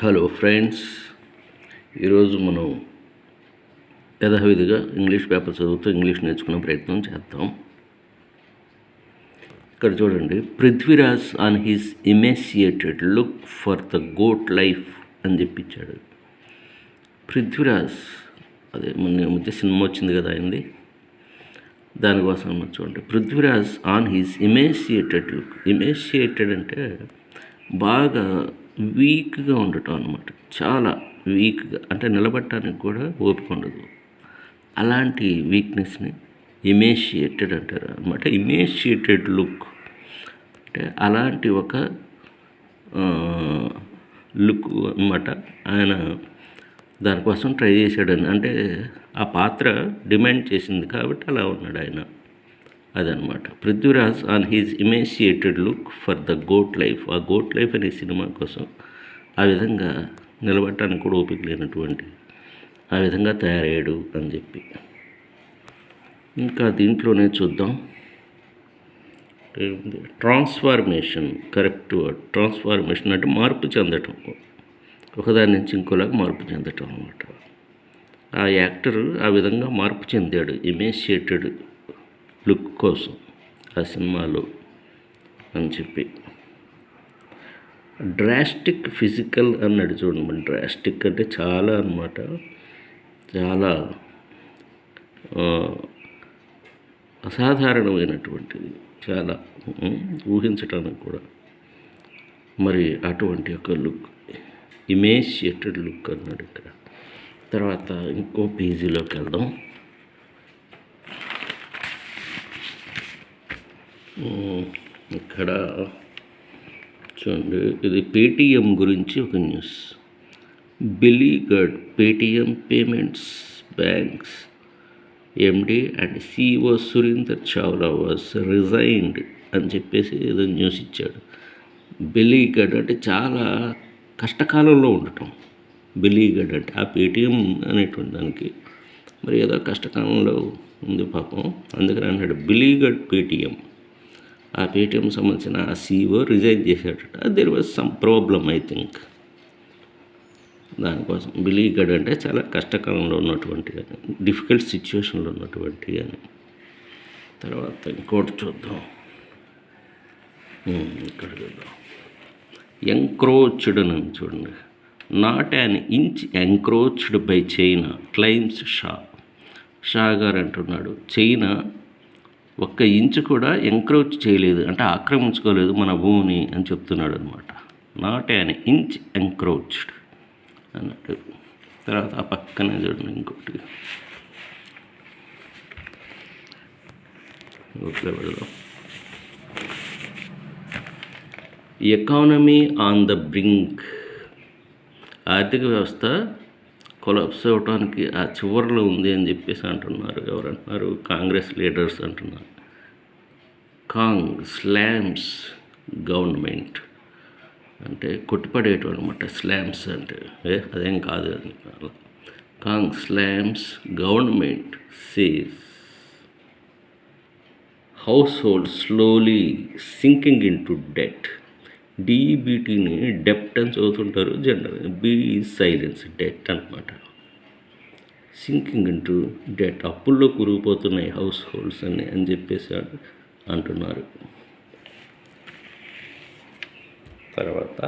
Hello friends ఈరోజు మనం యథావిధిగా ఇంగ్లీష్ పేపర్ చదువుతూ ఇంగ్లీష్ నేర్చుకునే ప్రయత్నం చేద్దాం. ఇక్కడ చూడండి Prithviraj on his emaciated look for the Goat Life అని చెప్పించాడు పృథ్వీరాజ్ అదే మొన్న మధ్య సినిమా వచ్చింది కదా అయింది దానికోసం చూడండి Prithviraj on his emaciated look emaciated అంటే బాగా వీక్గా ఉండటం అనమాట చాలా వీక్గా అంటే నిలబడటానికి కూడా ఓపిక ఉండదు. అలాంటి వీక్నెస్ని ఇమేషియేటెడ్ అంటారు అనమాట ఇమేషియేటెడ్ లుక్. అంటే అలాంటి ఒక లుక్ అనమాట ఆయన దానికోసం ట్రై చేశాడని. అంటే ఆ పాత్ర డిమాండ్ చేసింది కాబట్టి అలా ఉన్నాడు ఆయన. అదనమాట. Prithviraj on his emaciated look for the Goat Life. ఆ గోట్ లైఫ్ అనే సినిమా కోసం ఆ విధంగా నిలబడటానికి కూడా ఓపిక లేనటువంటి ఆ విధంగా తయారయ్యాడు అని చెప్పి. ఇంకా దీంట్లోనే చూద్దాం. ట్రాన్స్ఫార్మేషన్. Correct word. ట్రాన్స్ఫార్మేషన్ అంటే మార్పు చెందటం. ఒకదాని నుంచి ఇంకోలాగా మార్పు చెందటం అనమాట ఆ యాక్టర్ ఆ విధంగా మార్పు చెందాడు. ఇమేషియేటెడ్ లుక్ కోసం ఆ సినిమాలో అని చెప్పి. డ్రాస్టిక్ ఫిజికల్ అన్నాడు చూడండి డ్రాస్టిక్ అంటే చాలా అనమాట చాలా అసాధారణమైనటువంటిది. చాలా ఊహించటానికి కూడా. మరి అటువంటి ఒక లుక్ ఇమేషియేటెడ్ లుక్ అన్నాడు ఇక్కడ. తర్వాత ఇంకో పేజీలోకి వెళ్దాం. ఇక్కడ చూడండి. ఇది పేటిఎం గురించి ఒక news. Beleaguered Paytm payments banks MD and CEO Surinder Chawla was resigned అని చెప్పేసి ఏదో న్యూస్ ఇచ్చాడు. బిలీగడ్ అంటే చాలా కష్టకాలంలో ఉండటం. బిలీగడ్ అంటే ఆ పేటిఎం అనేటువంటి దానికి. మరి ఏదో కష్టకాలంలో ఉంది పాపం. అందుకని అన్నాడు బిలీగడ్ పేటిఎం. ఆ పేటిఎం సంబంధించిన ఆ సీఓ రిజైన్ చేశాడట there was some problem I think దానికోసం బిలీగడ్ అంటే చాలా కష్టకాలంలో ఉన్నటువంటి అని డిఫికల్ట్ సిచ్యువేషన్లో ఉన్నటువంటి అని. తర్వాత ఇంకోటి చూద్దాం. ఇక్కడ చూద్దాం. ఎంక్రోచ్డ్ అని చూడండి. Not an inch encroached by China claims Shah Shah garu అంటున్నాడు చైనా ఒక్క ఇంచు కూడా ఎంక్రోచ్ చేయలేదు. అంటే ఆక్రమించుకోలేదు మన భూమిని అని చెప్తున్నాడు అనమాట నాట్ యాన్ ఇంచ్ ఎంక్రోచ్డ్ అన్నట్టు తర్వాత ఆ పక్కనే చూడండి ఇంకోటి. ఓకే వెళ్దాం. ఎకానమీ ఆన్ ద బ్రింక్ ఆర్థిక వ్యవస్థ కొలాప్స్ అవడానికి ఆ చివరిలో ఉంది అని చెప్పేసి అంటున్నారు. ఎవరంటున్నారు కాంగ్రెస్ లీడర్స్ అంటున్నారు. కాంగ్ స్లామ్స్ గవర్నమెంట్ అంటే కొట్టిపడేయటం అనమాట స్లామ్స్ అంటే. ఏ అదేం కాదు అని Cong slams government says house hold slowly sinking into debt డిబిటీని డెప్ట్ అని చదువుతుంటారు జనరల్. బి సైలెన్స్ డెట్ అనమాట సింకింగ్ ఇంటూ డెట్ అప్పుల్లో కురిగిపోతున్నాయి హౌస్ హోల్డ్స్ అని అని చెప్పేసి అంటున్నారు. తర్వాత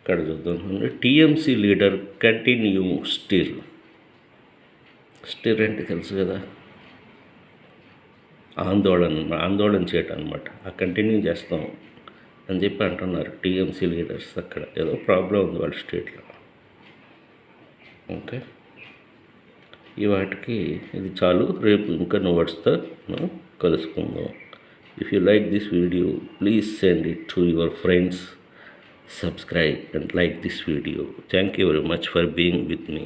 ఇక్కడ చూద్దాం. TMC leader continue still. Stir అంటే తెలుసు కదా. ఆందోళన ఆందోళన చేయటం అనమాట ఆ కంటిన్యూ చేస్తాం. అని చెప్పి అంటున్నారు టీఎంసీ లీడర్స్ అక్కడ. ఏదో ప్రాబ్లం ఉంది వాళ్ళ స్టేట్లో. ఓకే. ఈ వాటికి ఇది చాలు. రేపు ఇంకా వర్డ్స్తో మనం కలుసుకుందాం. If you like this video please send it to your friends subscribe and like this video. Thank you very much for being with me.